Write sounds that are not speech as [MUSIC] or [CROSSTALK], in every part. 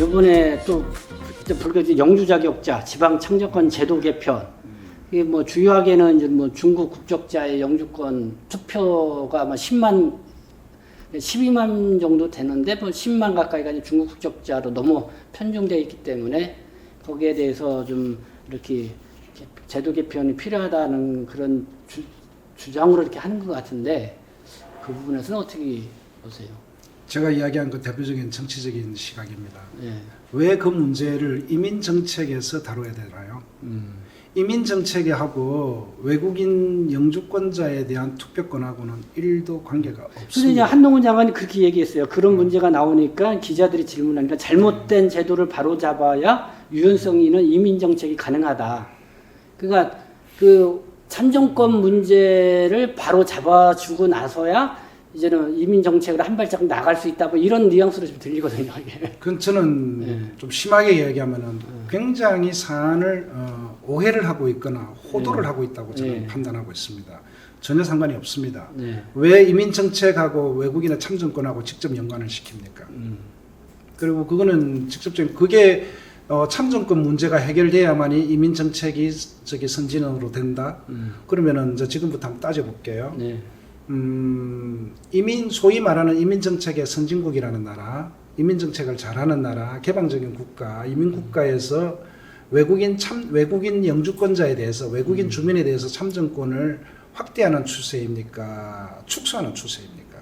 요번에 또 그때 불교 영주 자격자 지방 창정권 제도 개편 이게 뭐 주요하게는 이제 뭐 중국 국적자의 영주권 투표가 뭐 10만 12만 정도 되는데 뭐 10만 가까이가 중국 국적자로 너무 편중되어 있기 때문에 거기에 대해서 좀 이렇게 제도 개편이 필요하다는 그런 주, 주장으로 이렇게 하는 것 같은데 그 부분에서는 어떻게 보세요? 제가 이야기한 그 대표적인 정치적인 시각입니다. 예. 왜그 문제를 이민 정책에서 다뤄야 되나요? 음. 이민 정책하고 외국인 영주권자에 대한 투표권하고는 일도 관계가 근데 이제 없습니다. 한동훈 장관이 그렇게 얘기했어요. 그런 문제가 나오니까 기자들이 질문하니까 잘못된 제도를 바로 잡아야 유연성 있는 이민 정책이 가능하다. 그러니까 그 참정권 문제를 바로 잡아주고 나서야 이제는 이민 정책으로 한 발짝 나갈 수 있다. 뭐 이런 뉘앙스로 좀 들리거든요. 이게. 그건 저는 네. 좀 심하게 이야기하면은 굉장히 사안을 어, 오해를 하고 있거나 호도를 네. 하고 있다고 저는 네. 판단하고 있습니다. 전혀 상관이 없습니다. 네. 왜 이민 정책하고 외국인의 참정권하고 직접 연관을 시킵니까? 음. 그리고 그거는 직접적인 그게 어, 참정권 문제가 해결돼야만이 이민 정책이 저기 선진으로 된다. 음. 그러면은 이제 지금부터 한번 따져볼게요. 네. 음, 이민 소위 말하는 이민 정책의 선진국이라는 나라, 이민 정책을 잘하는 나라, 개방적인 국가, 이민 국가에서 외국인 참 외국인 영주권자에 대해서 외국인 음. 주민에 대해서 참정권을 확대하는 추세입니까? 축소하는 추세입니까?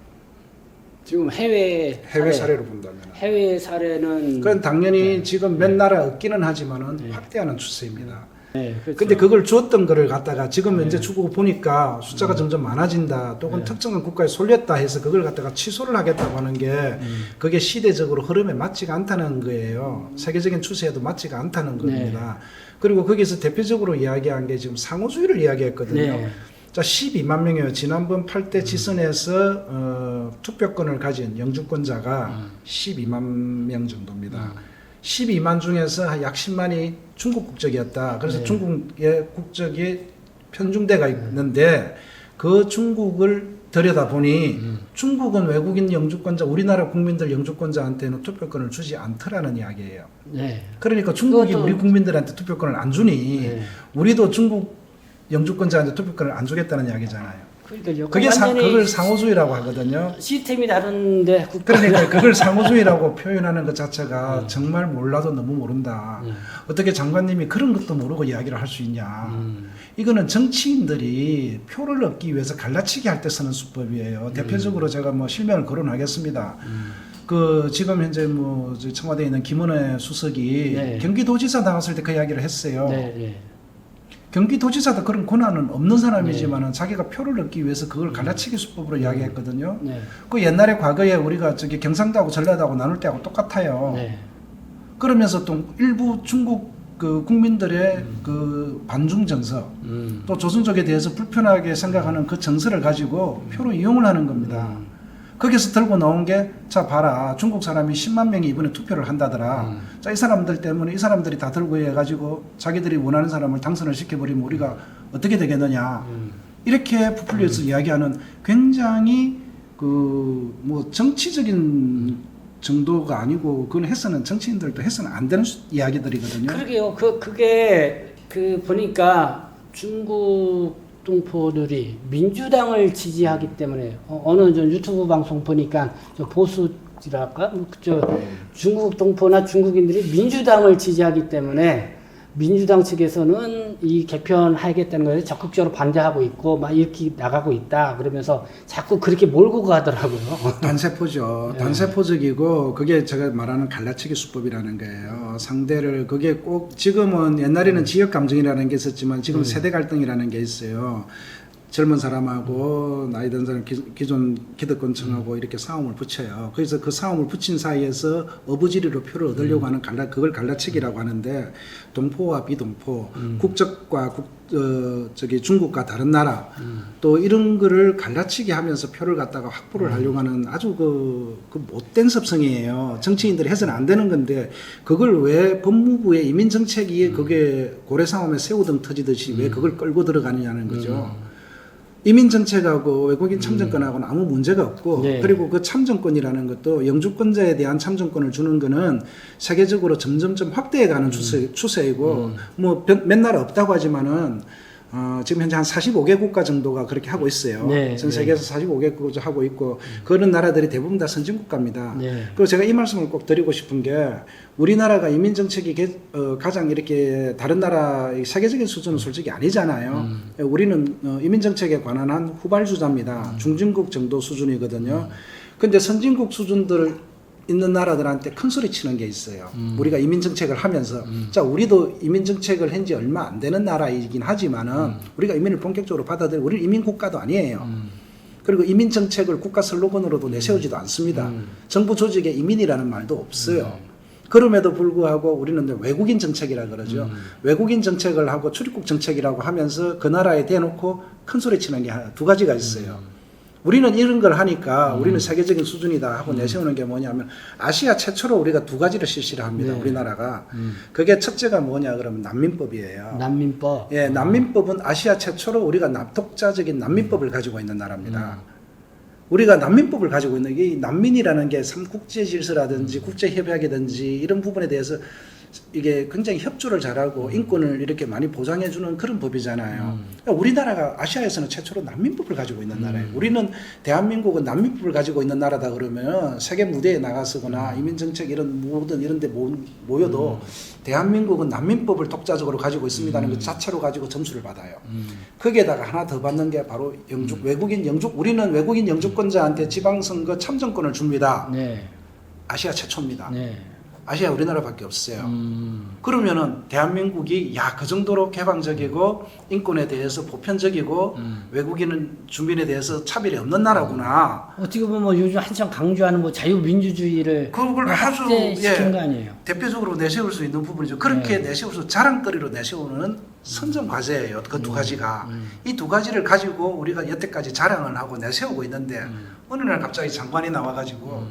지금 해외 해외 사례, 사례로 본다면. 해외 사례는 그건 당연히 네. 지금 몇 나라 없기는 하지만은 네. 확대하는 추세입니다. 네, 그렇죠. 근데 그걸 주었던 거를 갖다가 지금 네. 이제 주고 보니까 숫자가 점점 많아진다. 또는 네. 특정한 국가에 쏠렸다 해서 그걸 갖다가 취소를 하겠다고 하는 게 음. 그게 시대적으로 흐름에 맞지가 않다는 거예요. 세계적인 추세에도 맞지가 않다는 겁니다. 그리고 거기서 대표적으로 이야기한 게 지금 상호주의를 이야기했거든요. 네. 자, 12만 명이에요. 지난번 8대 지선에서 어, 투표권을 가진 영주권자가 음. 12만 명 정도입니다. 12만 중에서 약 10만이 중국 국적이었다. 그래서 네. 중국의 국적이 편중대가 있는데 그 중국을 들여다보니 음. 중국은 외국인 영주권자, 우리나라 국민들 영주권자한테는 투표권을 주지 않더라는 이야기예요. 네. 그러니까 중국이 우리 국민들한테 투표권을 안 주니 네. 우리도 중국 영주권자한테 투표권을 안 주겠다는 이야기잖아요. 그러니까요. 그게 사, 완전히 그걸 상호주의라고 하거든요. 시스템이 다른데 국가 그러니까 [LAUGHS] 그걸 상호주의라고 표현하는 것 자체가 음. 정말 몰라도 너무 모른다. 음. 어떻게 장관님이 그런 것도 모르고 이야기를 할 수 있냐. 음. 이거는 정치인들이 표를 얻기 위해서 갈라치기 할 때 쓰는 수법이에요. 대표적으로 제가 뭐 실명을 거론하겠습니다. 음. 그 지금 현재 뭐 청와대에 있는 김은혜 수석이 네. 경기도지사 나왔을 때 그 이야기를 했어요. 네, 네. 경기도지사도 그런 권한은 없는 사람이지만 은 자기가 표를 얻기 위해서 그걸 갈라치기 음. 수법으로 이야기했거든요. 네. 그 옛날에 과거에 우리가 저기 경상도하고 전라도하고 나눌 때하고 똑같아요. 네. 그러면서 또 일부 중국 그 국민들의 음. 그 반중 정서 음. 또 조선족에 대해서 불편하게 생각하는 그 정서를 가지고 표로 이용을 하는 겁니다. 음. 거기서 들고 나온 게 자 봐라 중국 사람이 10만 명이 이번에 투표를 한다더라. 음. 자이 사람들 때문에 이 사람들이 다 들고 해가지고 자기들이 원하는 사람을 당선을 시켜버리면 우리가 어떻게 되겠느냐. 음. 이렇게 부풀려서 이야기하는 굉장히 그 뭐 정치적인 정도가 아니고 그건 해서는 정치인들도 해서는 안 되는 수- 이야기들이거든요. 그러게요. 그 그게 그 보니까 중국 동포들이 민주당을 지지하기 때문에 어, 저 유튜브 방송 보니까 저 보수지랄까? 뭐저 중국 동포나 중국인들이 민주당을 지지하기 때문에 민주당 측에서는 이 개편하겠다는 것에 적극적으로 반대하고 있고 막 이렇게 나가고 있다 그러면서 자꾸 그렇게 몰고 가더라고요. [LAUGHS] 단세포죠. 네. 단세포적이고 그게 제가 말하는 갈라치기 수법이라는 거예요. 상대를 그게 꼭 지금은 옛날에는 지역 감정이라는 게 있었지만 지금 음. 세대 갈등이라는 게 있어요. 젊은 사람하고 나이 든 사람 기- 기존 기득권층하고 이렇게 싸움을 붙여요. 그래서 그 싸움을 붙인 사이에서 어부지리로 표를 얻으려고 하는 갈라 그걸 갈라치기라고 하는데 동포와 비동포, 국적과 국, 어, 저기 중국과 다른 나라 또 이런 거를 갈라치기 하면서 표를 갖다가 확보를 하려고 하는 아주 그, 그 못된 섭성이에요. 정치인들이 해서는 안 되는 건데 그걸 왜 법무부의 이민 정책이 그게 고래 상황에 새우등 터지듯이 왜 그걸 끌고 들어가느냐는 거죠. 이민 정책하고 외국인 참정권하고는 아무 문제가 없고 네. 그리고 그 참정권이라는 것도 영주권자에 대한 참정권을 주는 거는 세계적으로 점점점 확대해가는 추세, 추세이고 뭐몇 나라 없다고 하지만은 어, 지금 현재 한 45개 국가 정도가 그렇게 하고 있어요. 네, 전 네. 세계에서 45개 국가 하고 있고 그런 나라들이 대부분 다 선진국가입니다. 네. 그리고 제가 이 말씀을 꼭 드리고 싶은 게 우리나라가 이민 정책이 개- 어, 가장 이렇게 다른 나라 이 세계적인 수준은 솔직히 아니잖아요. 우리는 어, 이민 정책에 관한 한 후발주자입니다. 중진국 정도 수준이거든요. 근데 선진국 수준들 있는 나라들한테 큰 소리 치는 게 있어요. 우리가 이민 정책을 하면서 자 우리도 이민 정책을 한 지 얼마 안 되는 나라이긴 하지만은 우리가 이민을 본격적으로 받아들여 우리는 이민 국가도 아니에요. 그리고 이민 정책을 국가 슬로건으로도 내세우지도 않습니다. 정부 조직에 이민이라는 말도 없어요. 그럼에도 불구하고 우리는 외국인 정책이라 그러죠. 외국인 정책을 하고 출입국 정책이라고 하면서 그 나라에 대놓고 큰 소리 치는 게 두 가지가 있어요. 우리는 이런 걸 하니까 우리는 세계적인 수준이다 하고 내세우는 게 뭐냐면 아시아 최초로 우리가 두 가지를 실시를 합니다. 네. 우리나라가. 그게 첫째가 뭐냐 그러면 난민법이에요. 난민법. 예, 난민법은 아시아 최초로 우리가 납독자적인 난민법을 가지고 있는 나라입니다. 우리가 난민법을 가지고 있는 게이 난민이라는 게 삼국제 질서라든지 국제 협약이든지 이런 부분에 대해서 이게 굉장히 협조를 잘하고 인권을 이렇게 많이 보장해 주는 그런 법이잖아요. 그러니까 우리나라가 아시아에서는 최초로 난민법을 가지고 있는 나라예요. 우리는 대한민국은 난민법을 가지고 있는 나라다 그러면 세계 무대에 나가서거나 이민 정책 이런 모든 이런 데 모, 모여도 대한민국은 난민법을 독자적으로 가지고 있습니다는 것 자체로 가지고 점수를 받아요. 거기에다가 하나 더 받는 게 바로 영주 외국인 영주 우리는 외국인 영주권자한테 지방선거 참정권을 줍니다. 네. 아시아 최초입니다. 네. 아시아 우리나라밖에 없어요. 음. 그러면은 대한민국이 야 그 정도로 개방적이고 인권에 대해서 보편적이고 음. 외국인 주민에 대해서 차별이 없는 나라구나. 어떻게 보면 뭐 요즘 한창 강조하는 뭐 자유민주주의를 그걸 아주 예, 거 아니에요? 대표적으로 내세울 수 있는 부분이죠. 그렇게 네. 내세워서 자랑거리로 내세우는 선점 과제예요. 그 음. 두 가지가 이두 가지를 가지고 우리가 여태까지 자랑을 하고 내세우고 있는데 음. 어느 날 갑자기 장관이 나와가지고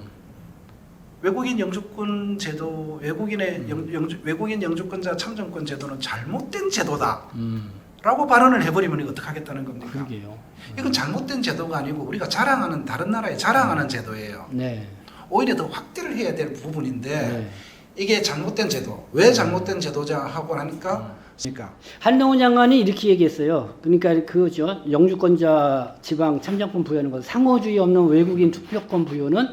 외국인 영주권 제도, 외국인의 음. 영, 영주, 외국인 영주권자 참정권 제도는 잘못된 제도다. 음. 라고 발언을 해버리면 이거 어떡하겠다는 겁니까? 그러게요. 이건 잘못된 제도가 아니고 우리가 자랑하는 다른 나라에 자랑하는 제도예요. 네. 오히려 더 확대를 해야 될 부분인데 네. 이게 잘못된 제도. 왜 잘못된 제도자 하고 하니까 그러니까 한동훈 장관이 이렇게 얘기했어요. 그러니까 그거죠. 영주권자 지방 참정권 부여하는 것, 상호주의 없는 외국인 투표권 부여는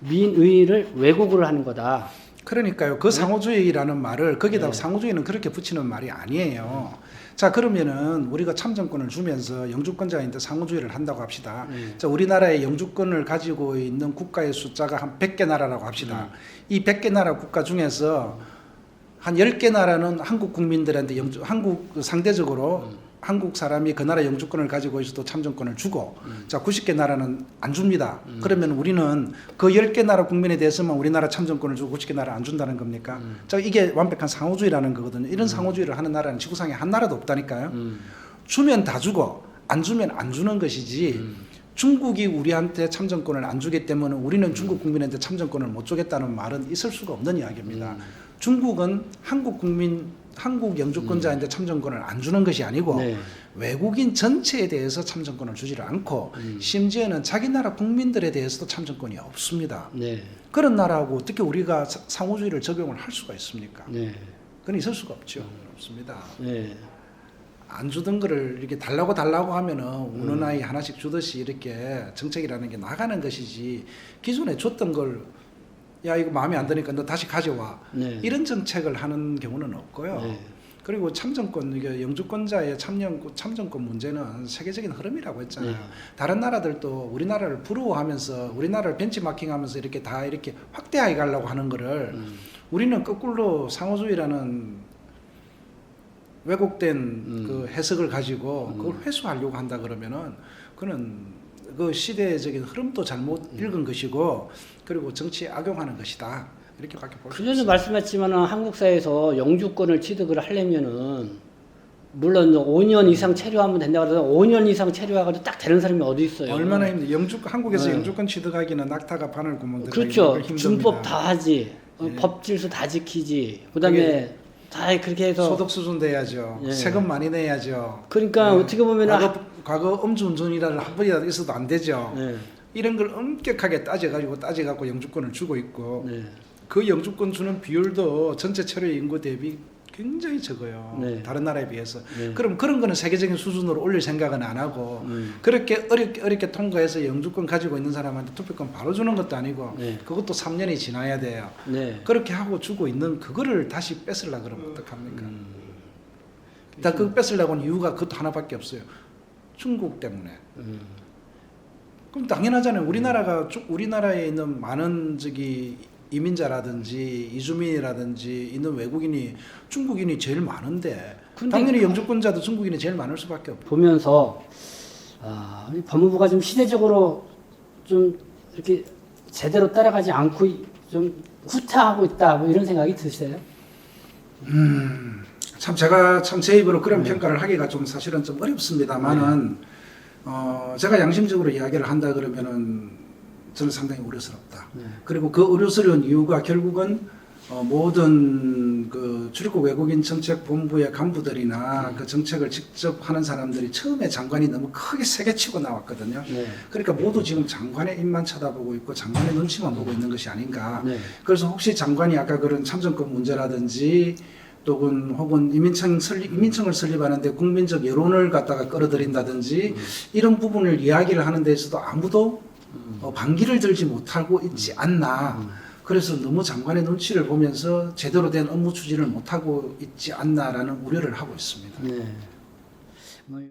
민의를 왜곡을 하는 거다. 그러니까요. 네. 그 상호주의라는 말을 거기다 상호주의는 그렇게 붙이는 말이 아니에요. 자 그러면은 우리가 참정권을 주면서 영주권자인데 상호주의를 한다고 합시다. 네. 자 우리나라의 영주권을 가지고 있는 국가의 숫자가 한 100개 나라라고 합시다. 이 100개 나라 국가 중에서 한 10개 나라는 한국 국민들한테 영주 한국 상대적으로 한국 사람이 그 나라 영주권을 가지고 있어도 참정권을 주고 자 90개 나라는 안 줍니다. 그러면 우리는 그 10개 나라 국민에 대해서만 우리나라 참정권을 주고 90개 나라 안 준다는 겁니까? 자 이게 완벽한 상호주의라는 거거든요. 이런 상호주의를 하는 나라는 지구상에 한 나라도 없다니까요. 음. 주면 다 주고 안 주면 안 주는 것이지 중국이 우리한테 참정권을 안 주기 때문에 우리는 중국 국민한테 참정권을 못 주겠다는 말은 있을 수가 없는 이야기입니다. 중국은 한국 국민 한국 영주권자한테 참정권을 안 주는 것이 아니고 네. 외국인 전체에 대해서 참정권을 주지를 않고 심지어는 자기 나라 국민들에 대해서도 참정권이 없습니다. 네. 그런 나라하고 어떻게 우리가 사- 상호주의를 적용을 할 수가 있습니까? 네. 그건 있을 수가 없죠. 없습니다. 네. 안 주던 거를 이렇게 달라고 달라고 하면은 우는 아이 하나씩 주듯이 이렇게 정책이라는 게 나가는 것이지 기존에 줬던 걸 야 이거 마음에 안 드니까 너 다시 가져와 네. 이런 정책을 하는 경우는 없고요. 네. 그리고 참정권 이게 영주권자의 참여 참정권 문제는 세계적인 흐름이라고 했잖아요. 네. 다른 나라들도 우리나라를 부러워하면서 우리나라를 벤치마킹하면서 이렇게 다 이렇게 확대하게 가려고 하는 거를 음. 우리는 거꾸로 상호주의라는 왜곡된 음. 그 해석을 가지고 그걸 회수하려고 한다 그러면은 그는 그 시대적인 흐름도 잘못 음. 읽은 것이고 그리고 정치에 악용하는 것이다 이렇게밖에 볼수 그전에 없습니다. 말씀했지만 한국 사회에서 영주권을 취득을 하려면은 물론 5년 이상 체류하면 된다고 해서 5년 이상 체류하고도 딱 되는 사람이 어디 있어요. 얼마나 힘들 영주 한국에서 네. 영주권 취득하기는 낙타가 바늘 구멍 들어 그렇죠. 준법 다 하지. 어, 예. 법질서 다 지키지. 그다음에 다 그렇게 해서 소득 수준 돼야죠. 예. 세금 많이 내야죠. 그러니까 네. 어떻게 보면 과거 음주운전이라는 한 번이라도 있어도 안 되죠. 네. 이런 걸 엄격하게 따져가지고 따져갖고 영주권을 주고 있고 네. 그 영주권 주는 비율도 전체 체류 인구 대비 굉장히 적어요. 네. 다른 나라에 비해서. 네. 그럼 그런 거는 세계적인 수준으로 올릴 생각은 안 하고 음. 그렇게 어렵게 어렵게 통과해서 영주권 가지고 있는 사람한테 투표권 바로 주는 것도 아니고 네. 그것도 3년이 지나야 돼요. 네. 그렇게 하고 주고 있는 그거를 다시 뺏으려 그러면 어떡합니까? 음. 일단 그거 뺏으려고 하는 이유가 그것도 하나밖에 없어요. 중국 때문에. 음. 그럼 당연하잖아요. 우리나라가 쭉 우리나라에 있는 많은 저기 이민자라든지 이주민이라든지 있는 외국인이 중국인이 제일 많은데 당연히 영주권자도 중국인이 제일 많을 수밖에 없고. 보면서 아, 이 법무부가 좀 시대적으로 좀 이렇게 제대로 따라가지 않고 이- 좀 후퇴하고 있다 뭐 이런 생각이 드세요? 참 제가 참 제 입으로 그런 네. 평가를 하기가 좀 사실은 좀 어렵습니다만은 어 제가 양심적으로 이야기를 한다 그러면은 저는 상당히 우려스럽다. 네. 그리고 그 우려스러운 이유가 결국은 어, 모든 그 출입국 외국인 정책 본부의 간부들이나 그 정책을 직접 하는 사람들이 처음에 장관이 너무 크게 세게 치고 나왔거든요. 네. 그러니까 모두 지금 장관의 입만 쳐다보고 있고 장관의 눈치만 보고 있는 것이 아닌가. 네. 그래서 혹시 장관이 아까 그런 참정권 문제라든지 또는 혹은 이민청 설립, 이민청을 설립하는데 국민적 여론을 갖다가 끌어들인다든지 이런 부분을 이야기를 하는 데 있어도 아무도 어, 반기를 들지 못하고 있지 않나. 그래서 너무 장관의 눈치를 보면서 제대로 된 업무 추진을 못하고 있지 않나라는 우려를 하고 있습니다. 네.